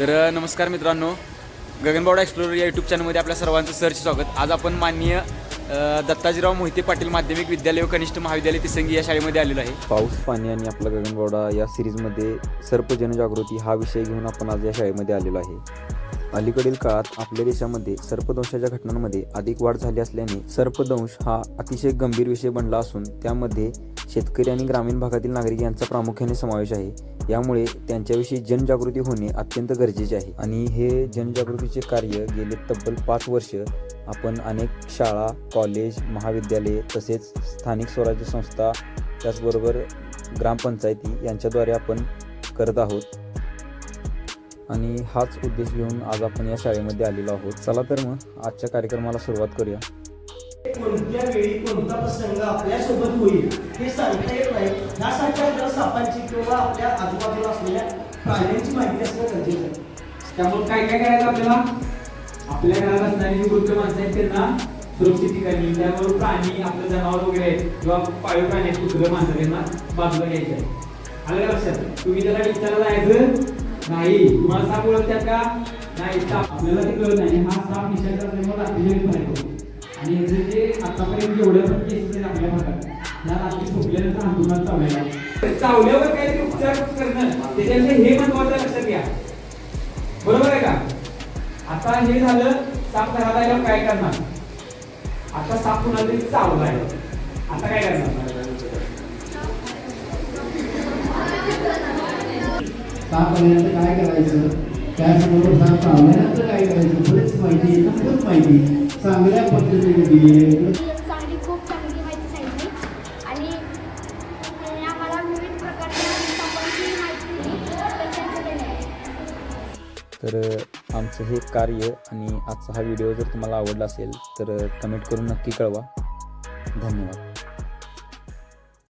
तर नमस्कार मित्रांनो. गगनबावडा एक्सप्लोर या यूट्यूब चॅनलमध्ये आपल्या सर्वांचं सरचे स्वागत. आज आपण माननीय दत्ताजीराव मोहिते पाटील माध्यमिक विद्यालय व कनिष्ठ महाविद्यालय तिसंगी या शाळेमध्ये आलेलो आहे. पाऊस पाणी आणि आपला गगनबावडा या सिरीजमध्ये सर्प जनजागृती हा विषय घेऊन आपण आज या शाळेमध्ये आलेलो आहे. अलीकडील काळात आपल्या देशामध्ये सर्पदंशाच्या घटनांमध्ये अधिक वाढ झाली असल्याने सर्पदंश हा अतिशय गंभीर विषय बनला असून त्यामध्ये शेतकरी आणि ग्रामीण भागातील नागरिक यांचा प्रामुख्याने समावेश आहे. यामुळे त्यांच्याविषयी जनजागृती होणे अत्यंत गरजेचे आहे. आणि हे जनजागृतीचे कार्य गेले तब्बल पाच वर्ष आपण अनेक शाळा कॉलेज महाविद्यालये तसेच स्थानिक स्वराज्य संस्था त्याचबरोबर ग्रामपंचायती यांच्याद्वारे आपण करत आहोत. आणि हाच उद्देश घेऊन आज आपण या शाळेमध्ये आलेलो आहोत. चला तर मग आजच्या कार्यक्रमाला सुरुवात करूया. कोणत्या वेळी कोणता प्रसंग आपल्यासोबत होईल हे सांगता येत नाही. यासाठी आपल्याला सापांची किंवा आपल्या आजूबाजूला असलेल्या प्राण्यांची माहिती असणं गरजेचं आहे. त्यामुळे काय काय करायचं आपल्याला? आपल्या घरात असणारी जी वृद्ध माणसं आहेत त्यांना सुरक्षित ठिकाणी. त्यामुळे प्राणी आपलं जनावर वगैरे आहेत किंवा पाळीव प्राणी आहेत कुत्र माणसं त्यांना बाजूला घ्यायचे आहे. आलं लक्षात? तुम्ही त्याला विचारायला जायचं? नाही. तुम्हाला साप ओळखतात का? नाही. साप आपल्याला ते कळत नाही. हा साप निशाचा असल्यामुळे अतिशय आणि याचे जे आतापर्यंत जेवढ्या पण केसेस आहेत आपल्या भागात ह्या रात्री झोपल्यानंतर अंतुनात चावलेला चावल्यावर काहीतरी उपचार करणं त्याच्यामध्ये हे महत्वाचं लक्षात घ्या. बरोबर आहे का? आता हे झालं साप घरात आल्यावर काय करणार? आता साप कुणाला तरी चावलाय. आता काय करणार? साप आल्यानंतर काय करायचं? काय करायचं? बरीच माहिती खूप माहिती चांगल्या पद्धतीने दिली आहे. चांगली खूप चांगली माहिती सांगितली. आणि त्याने आम्हाला विविध प्रकारच्या सापांची माहिती दिली तर त्यांचं धन्यवाद तर अ, आमचं हे कार्य आणि आजचा हा व्हिडिओ जर तुम्हाला आवडला असेल तर कमेंट करून नक्की कळवा. धन्यवाद.